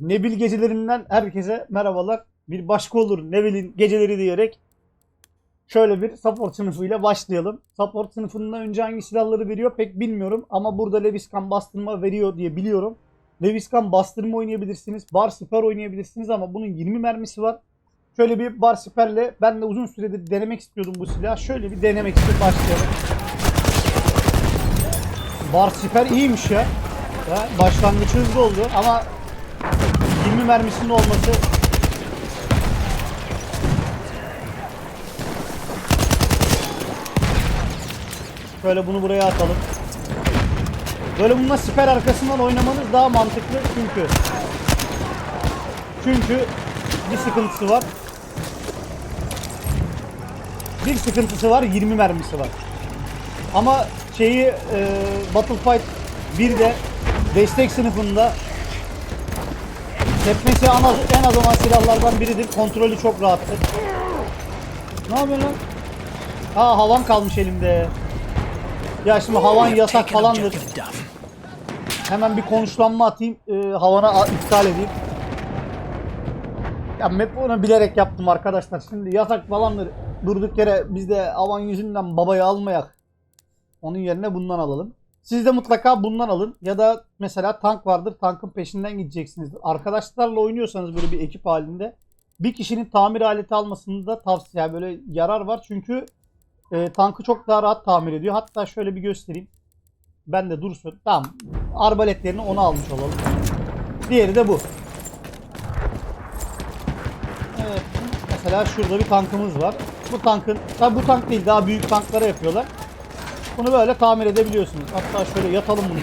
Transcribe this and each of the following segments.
Nebil gecelerinden herkese merhabalar. Bir başka olur Nebil'in geceleri diyerek şöyle bir support sınıfıyla başlayalım. Support sınıfından önce hangi silahları veriyor pek bilmiyorum ama burada Leviskan bastırma veriyor diye biliyorum. Leviskan bastırma oynayabilirsiniz. Bar siper oynayabilirsiniz ama bunun 20 mermisi var. Şöyle bir bar siperle ben de uzun süredir denemek istiyordum bu silahı. Şöyle bir denemek istedim başlayalım. Bar siper iyiymiş ya başlangıç hızlı oldu ama 20 mermisinin olması Böyle bunu buraya atalım. Böyle bununla siper arkasından oynamanız daha mantıklı çünkü çünkü bir sıkıntısı var. Bir sıkıntısı var 20 mermisi var. Ama şeyi e, Battlefight 1'de destek sınıfında tepmesi en az, en az olan silahlardan biridir. Kontrolü çok rahattır. Ne yapıyorsun lan? Ha havan kalmış elimde. Ya şimdi havan yasak falandır. Hemen bir konuşlanma atayım. e, havana iptal edeyim. Ya map onu bilerek yaptım arkadaşlar. Şimdi yasak falandır. Durduk yere biz de havan yüzünden babayı almayak. Onun yerine bundan alalım. Siz de mutlaka bundan alın. Ya da mesela tank vardır. Tankın peşinden gideceksiniz. Arkadaşlarla oynuyorsanız böyle bir ekip halinde bir kişinin tamir aleti almasını da tavsiye yani böyle yarar var. Çünkü e, tankı çok daha rahat tamir ediyor. Hatta şöyle bir göstereyim. Ben de dursun. Tamam. Arbaletlerini ona almış olalım. Diğeri de bu. Evet. Mesela şurada bir tankımız var. Bu tankın, tabi bu tank değil daha büyük tanklara yapıyorlar. Bunu böyle tamir edebiliyorsunuz. Hatta şöyle yatalım bunu.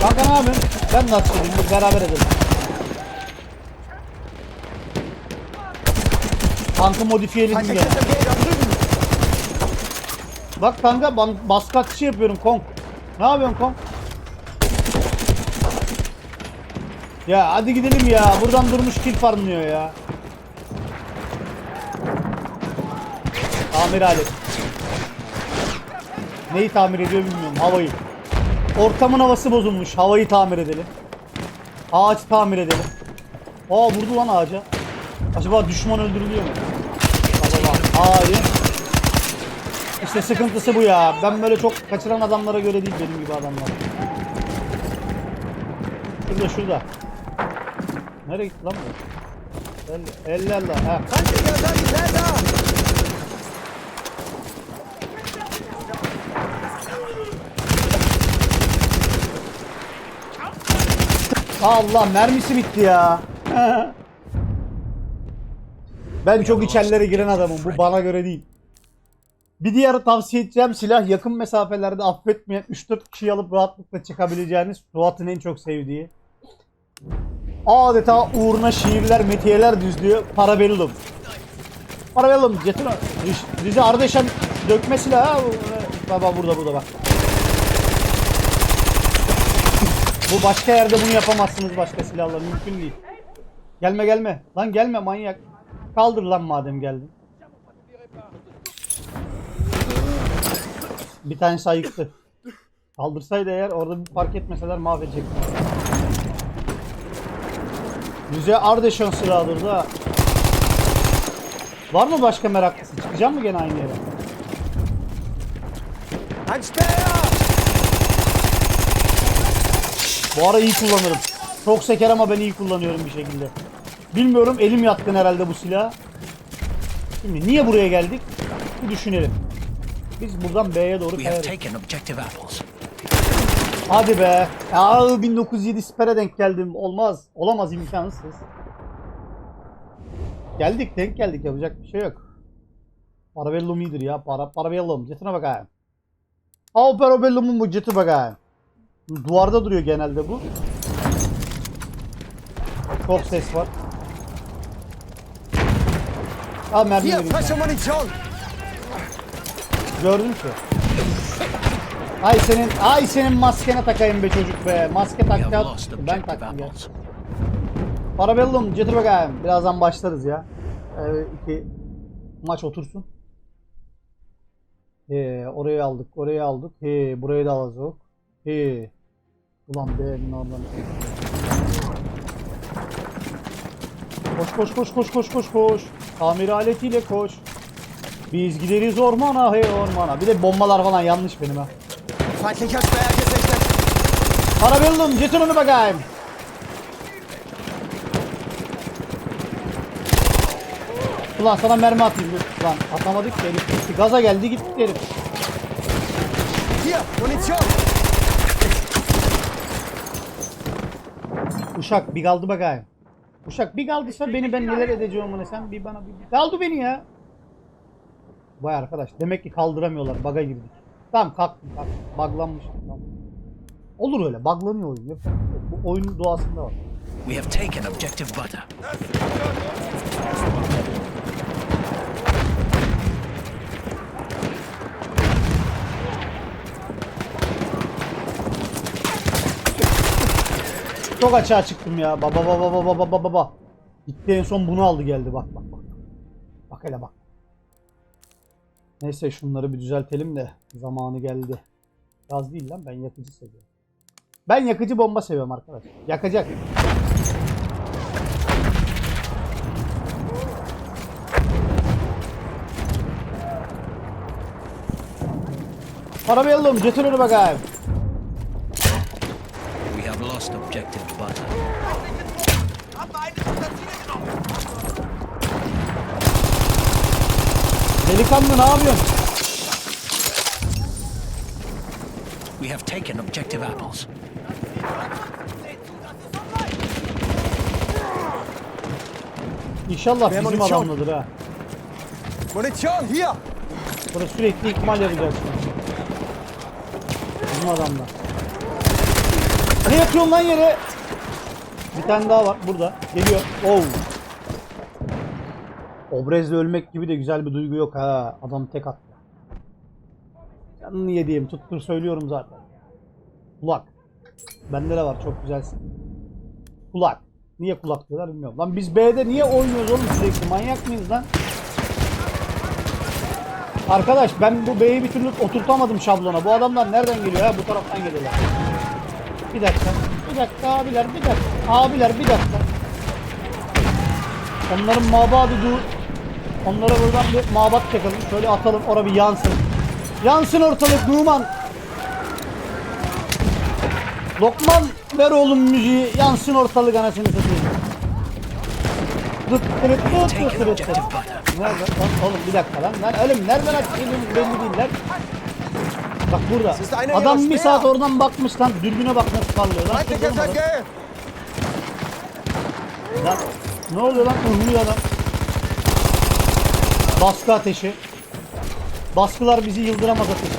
Kanka ne yapıyorsun? Ben atış edeyim. Dur beraber edelim. Tankı modifiyeledim gene. Bak kanka ben baskı atışı yapıyorum Kong. Ne yapıyorsun Kong? Ya hadi gidelim ya. Buradan durmuş kill farmlıyor ya. Tamir aleti. Neyi tamir ediyor bilmiyorum. Havayı. Ortamın havası bozulmuş. Havayı tamir edelim. Ağaç tamir edelim. Aa vurdu lan ağaca. Acaba düşman öldürülüyor mu? Acaba ağacı. İşte sıkıntısı bu ya. Ben böyle çok kaçıran adamlara göre değil benim gibi adamlar. Şurada şurada. Nereye gitti lan bu? El, ellerle. Ha. Allah mermisi bitti ya. ben çok içerilere giren adamım. Bu bana göre değil. Bir diğer tavsiye edeceğim silah yakın mesafelerde affetmeyen 3-4 kişiyi alıp rahatlıkla çıkabileceğiniz Suat'ın en çok sevdiği. Adeta uğruna şiirler, metiyeler düzlüyor. Parabellum. Parabellum. Riz- Rize Ardeşen dökme silahı. Baba burada burada bak. Bu başka yerde bunu yapamazsınız başka silahla. Mümkün değil. Gelme gelme. Lan gelme manyak. Kaldır lan madem geldin. Bir tanesi ayıktı. Kaldırsaydı eğer orada bir fark etmeseler mahvedecekti. Rize Ardeşen silahıdır da. Var mı başka meraklısı? Çıkacak mı gene aynı yere? Ein Bu ara iyi kullanırım. Çok seker ama ben iyi kullanıyorum bir şekilde. Bilmiyorum elim yatkın herhalde bu silah. Şimdi niye buraya geldik? Bir düşünelim. Biz buradan B'ye doğru kayarız. Hadi be. Ya 1907 Sper'e denk geldim. Olmaz. Olamaz imkansız. Geldik denk geldik yapacak bir şey yok. Parabellum iyidir ya. Para, parabellum. Jetine bakayım. Aa parabellum'un bu jeti bakayım. Duvarda duruyor genelde bu. Çok ses var. Aa mermi Hier. Munition! Gördün ki. Ay senin, ay senin maskene takayım be çocuk be. Maske We have ben objective taktım ya. apples. Parabellum getir bakayım. Birazdan başlarız ya. Ee, iki maç otursun. He, orayı aldık, orayı aldık. He, burayı da alacağız. He. Ulan be oradan. Koş koş koş koş koş koş koş. Tamir aletiyle koş. Biz gideriz ormana hey ormana. Bir de bombalar falan yanlış benim ha. Feindlicher Speer gesichtet. Parabellum getir onu bakayım. Ulan sana mermi atayım dur. Ulan atamadık ki herif. Gaza geldi gitti herif. Hier, Munition. Uşak bir kaldı bakayım. Uşak bir kaldıysa beni ben neler edeceğim onu sen bir bana bir, kaldı beni ya. Vay arkadaş demek ki kaldıramıyorlar baga girdik. Tamam kalktım kalktım. Buglanmıştım tamam. Olur öyle buglanıyor oyun. Bu oyunun doğasında var. We have taken objective butter. Çok açığa çıktım ya. Baba baba baba baba baba. Gitti en son bunu aldı geldi bak bak bak. Bak hele bak. Neyse şunları bir düzeltelim de zamanı geldi. Gaz değil lan ben yakıcı seviyorum. Ben yakıcı bomba seviyorum arkadaş. Yakacak. Parabellum onu bakayım. We have lost objective butter. Delikanlı ne yapıyorsun? We have taken objective apples. İnşallah Ver bizim munition. adamladır ha. Munition, hier. Burada sürekli ikmal yapacaksın. Bizim adamlar. Ne yapıyorsun lan yere? Bir tane daha var burada. Geliyor. Oh. Obrez'le ölmek gibi de güzel bir duygu yok ha. Adam tek attı. Canını yediğim tuttur söylüyorum zaten. Kulak. Bende de var çok güzelsin. Kulak. Niye kulak diyorlar bilmiyorum. Lan biz B'de niye oynuyoruz oğlum sürekli? Manyak mıyız lan? Arkadaş ben bu B'yi bir türlü oturtamadım şablona. Bu adamlar nereden geliyor ya? Bu taraftan geliyorlar. Bir dakika. Bir dakika abiler bir dakika. Abiler bir dakika. Onların mabadı dur. Onlara buradan bir mabat çakalım. Şöyle atalım. Ora bir yansın. Yansın ortalık Numan. Lokman ver oğlum müziği. Yansın ortalık anasını satayım. Dıt dırıt dıt dıt dırıt dıt. Nerede? Oğlum bir dakika lan. Lan oğlum nereden açtığınız belli değil lan. Bak burada. Adam bir saat oradan bakmış lan. Dürbüne bak nasıl parlıyor lan. Lan. Lan ne oluyor lan? Uhluyor adam. Baskı ateşi. Baskılar bizi yıldıramaz ateşi.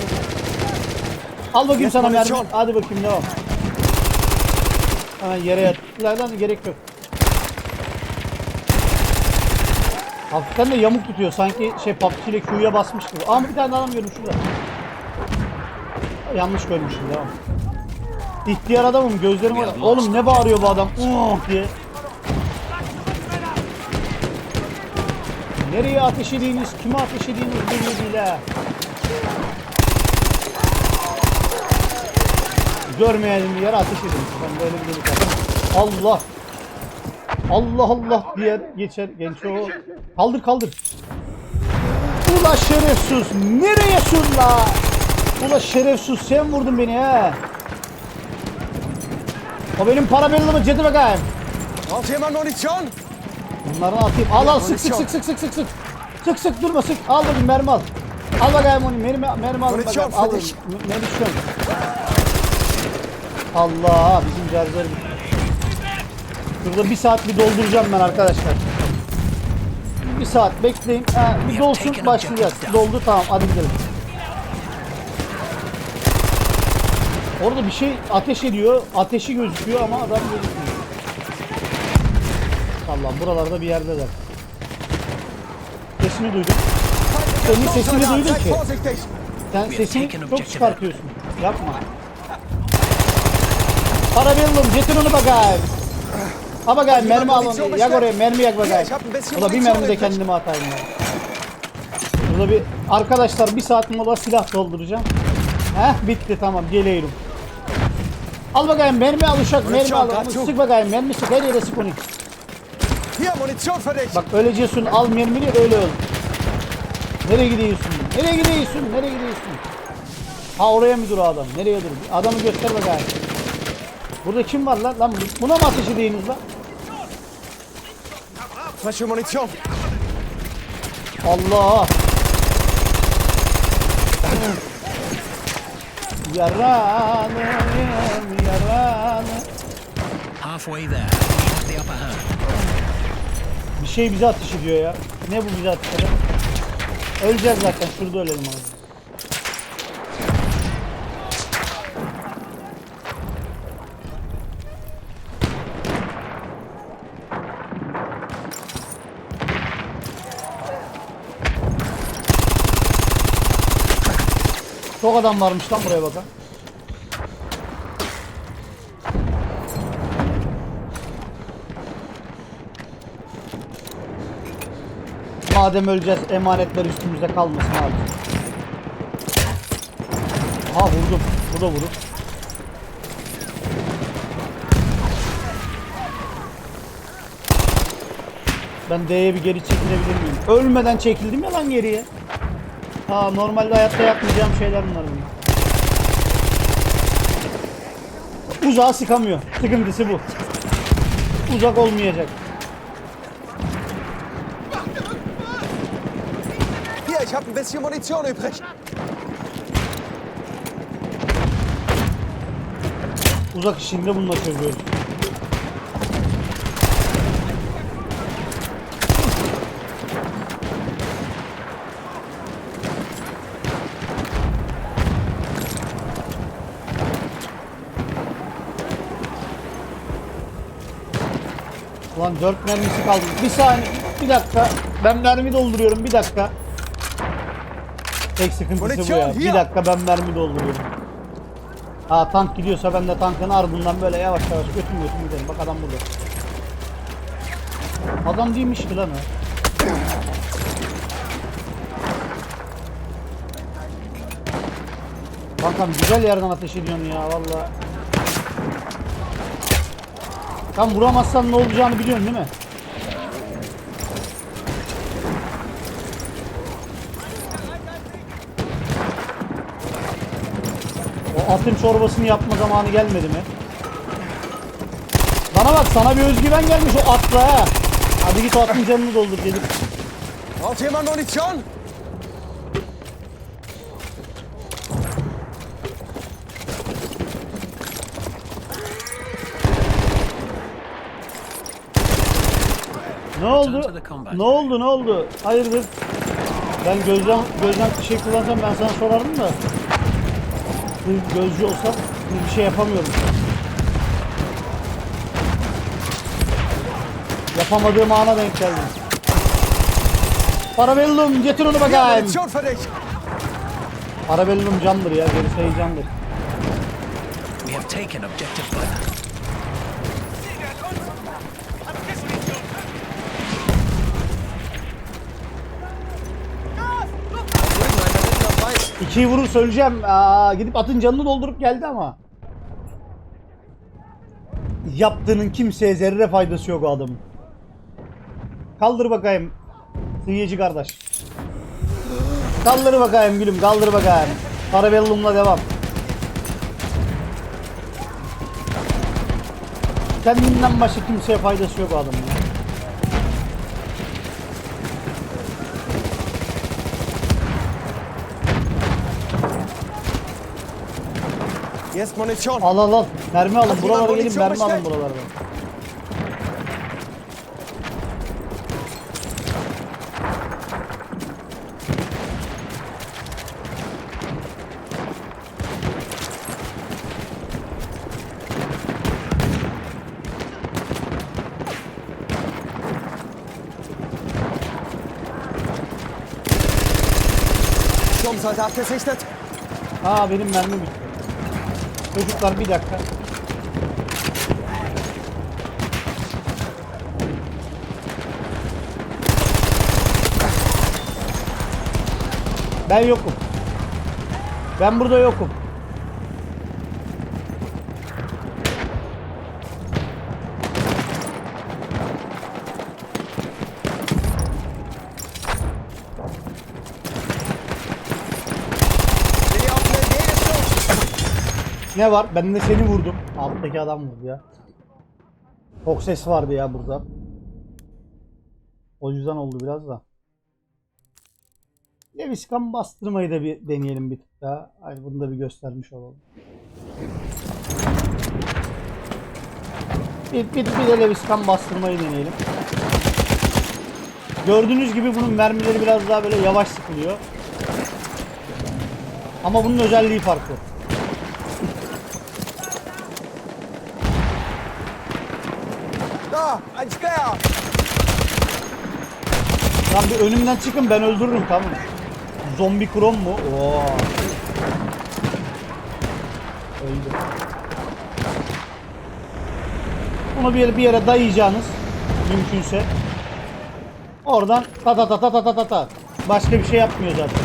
Al bakayım sana mermi. Hadi bakayım devam. Hemen yere yat. İleriden gerek yok. Hafiften de yamuk tutuyor. Sanki şey PUBG ile Q'ya basmış gibi. Ama bir tane adam gördüm şurada. Yanlış görmüşüm devam. İhtiyar adamım gözlerim lost. Oğlum ne bağırıyor bu adam? Oh diye. Nereye ateş edeyiniz, kime ateş edeyiniz belli değil ha. Görmeyelim bir yere ateş edin. Ben böyle bir delik atarım. Allah. Allah Allah diye geçer genç o. Kaldır kaldır. Ula şerefsiz. Nereye la? Ula şerefsiz sen vurdun beni ha. O benim para belirleme cedi bakayım. Braucht jemand Munition? Bunları atayım. Al al sık sık sık sık sık sık sık. Sık sık durma sık. Al bakayım mermi al. Al bakayım onu mermi, mermi al bakayım. Al munition. Allah bizim cerzer. Şurada bir saat bir dolduracağım ben arkadaşlar. Bir saat bekleyin. Ha, bir dolsun başlayacağız. Doldu tamam hadi gidelim. Orada bir şey ateş ediyor. Ateşi gözüküyor ama adam gözükmüyor. Allah'ım buralarda bir yerdeler. Sesini duydum. Senin sesini duydum ki. Sen sesini çok çıkartıyorsun. Yapma. Parabellum getir onu bakayım. Ha bakayım mermi al onu. Yak oraya mermi yak bakayım. Ulan bir mermi de kendime atayım ya. Burada bir arkadaşlar bir saat mola silah dolduracağım. Heh bitti tamam geliyorum. Al bakayım mermi al uşak mermi al. Sık bakayım mermi sık her yere sık onu. Bak öleceğisin al mermini öyle öl. Nereye gidiyorsun? Nereye gidiyorsun? Nereye gidiyorsun? Ha oraya mı dur adam? Nereye dur? Adamı göster bakayım. Burada kim var lan? Lan bu- buna mı ateş ediyorsunuz lan? Frische Munition. Allah! Yaranım yaranım. Halfway there. The upper hand. Bir şey bize ateş ediyor ya. Ne bu bize ateş eden? Öleceğiz zaten. Şurada ölelim abi. Çok adam varmış lan buraya bakın. Madem öleceğiz emanetler üstümüzde kalmasın abi. Ha vurdum. Bu da vurur. Ben D'ye bir geri çekilebilir miyim? Ölmeden çekildim ya lan geriye. Ha normalde hayatta yapmayacağım şeyler bunlar benim. Uzağa sıkamıyor. Sıkıntısı bu. Uzak olmayacak. Hier, ich habe ein bisschen Munition übrig. Uzak işinde bununla çözüyoruz. Ulan dört mermisi kaldı. Bir saniye, bir dakika. Ben mermi dolduruyorum, bir dakika. Tek sıkıntısı bu ya. Bir dakika ben mermi dolduruyorum. Ha tank gidiyorsa ben de tankın ardından böyle yavaş yavaş götüm götüm gidelim. Bak adam burada. Adam değilmiş ki lan o. Kankam güzel yerden ateş ediyorsun ya valla. Tam vuramazsan ne olacağını biliyorsun değil mi? O atın çorbasını yapma zamanı gelmedi mi? Bana bak sana bir özgüven gelmiş o atla ha. Hadi git o atın canını doldur gelip. Braucht jemand? Ne oldu? Ne oldu ne oldu? Hayırdır? Ben gözden gözden bir şey kullansam ben sana sorardım da. Bir gözcü olsam bir şey yapamıyorum. Yapamadığım ana denk geldim. Parabellum getir onu bakayım. Parabellum candır ya gerisi heyecandır. We have taken objective. İkiyi vurur söyleyeceğim. Aa, gidip atın canını doldurup geldi ama. Yaptığının kimseye zerre faydası yok o adamın. Kaldır bakayım. Sıyıcı kardeş. Kaldır bakayım gülüm kaldır bakayım. Parabellum'la devam. Kendinden başka kimseye faydası yok o adamın. İst Munition. Al al al. Mermi alın. Hadi Buralara lan, gelin pozisyon mermi alın beşler. buralardan. Sturmsoldat gesichtet. Aa benim mermim bitti. Çocuklar bir dakika. Ben yokum. Ben burada yokum. Ne var? Ben de seni vurdum. Alttaki adam vurdu ya. Çok ses vardı ya burada. O yüzden oldu biraz da. Leviskan bastırmayı da bir deneyelim bir tık daha. Hayır bunu da bir göstermiş olalım. Bir, bir, bir de Leviskan bastırmayı deneyelim. Gördüğünüz gibi bunun mermileri biraz daha böyle yavaş sıkılıyor. Ama bunun özelliği farklı. Da, ein Speer! Lan bir önümden çıkın ben öldürürüm tamam? Zombi krom mu? Oo. Öldü. Bunu bir yere, bir yere dayayacağınız mümkünse. Oradan ta ta ta ta ta ta ta ta. Başka bir şey yapmıyor zaten.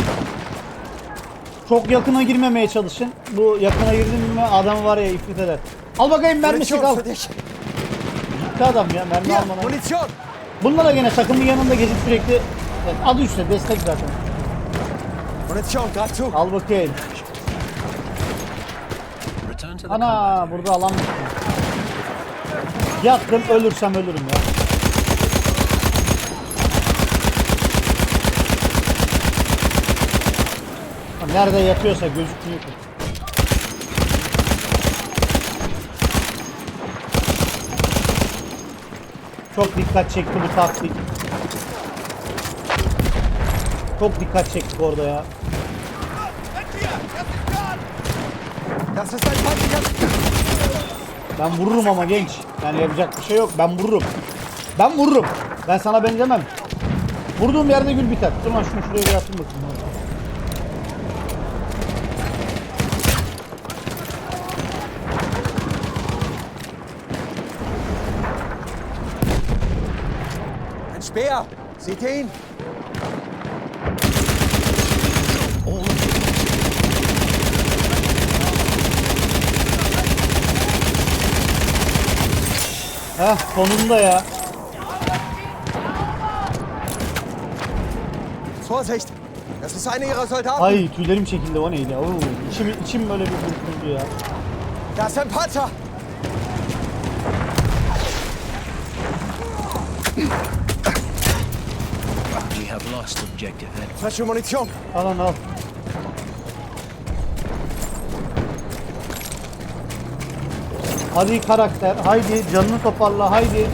Çok yakına girmemeye çalışın. Bu yakına girdin mi adam var ya ifrit eder. Al bakayım mermisi Munition Gitti adam ya mermi Hier, almadan. Munition! Bunlar da gene takımın yanında gezip sürekli evet, adı üstte destek zaten. Munition, zu! Al bakayım. Ana burada alan bitti. Yattım ölürsem ölürüm ya. Nerede yatıyorsa gözükmüyor Çok dikkat çekti bu taktik. Çok dikkat çektik orada ya. Ben vururum ama genç. Yani yapacak bir şey yok. Ben vururum. Ben vururum. Ben sana benzemem. Vurduğum yerde gül biter. Dur lan şunu şuraya bir atayım bakayım. Speer! Seht ihr ihn? Heh sonunda ya. Vorsicht! Das ist einer ihrer Soldaten! Ay tüylerim çekildi o neydi? Oo, içim, içim böyle bir burkuldu ya. Da ist ein Panzer! Objective Edward. Frische Munition! Al lan al. Hadi karakter, haydi canını toparla, haydi.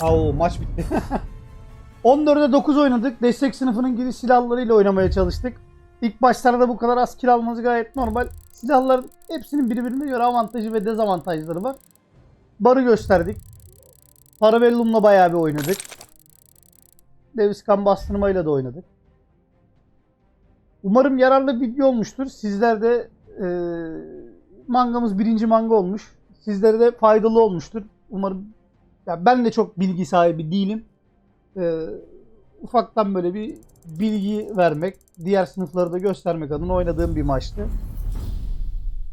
Au maç bitti. 14'e 9 oynadık. Destek sınıfının giriş silahlarıyla oynamaya çalıştık. İlk başlarda bu kadar az kill almanız gayet normal. Silahların hepsinin birbirine göre avantajı ve dezavantajları var. Barı gösterdik. Parabellum'la bayağı bir oynadık. Deviskan bastırmayla da oynadık. Umarım yararlı bir video olmuştur. Sizler de e, mangamız birinci manga olmuş. Sizlere de faydalı olmuştur. Umarım ya ben de çok bilgi sahibi değilim. E, ufaktan böyle bir bilgi vermek, diğer sınıfları da göstermek adına oynadığım bir maçtı.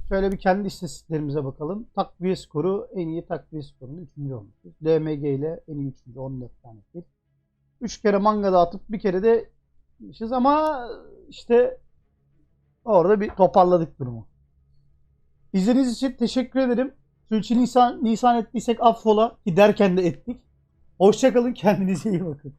Şöyle bir kendi istatistiklerimize bakalım. Takviye skoru en iyi takviye skorunu 3. olmuşuz. DMG ile en iyi 3. 14 tane kill. 3 kere manga dağıtıp bir kere de gitmişiz ama işte orada bir toparladık durumu. İzlediğiniz için teşekkür ederim. Sülçü Nisan, Nisan ettiysek affola ki derken de ettik. Hoşçakalın kendinize iyi bakın.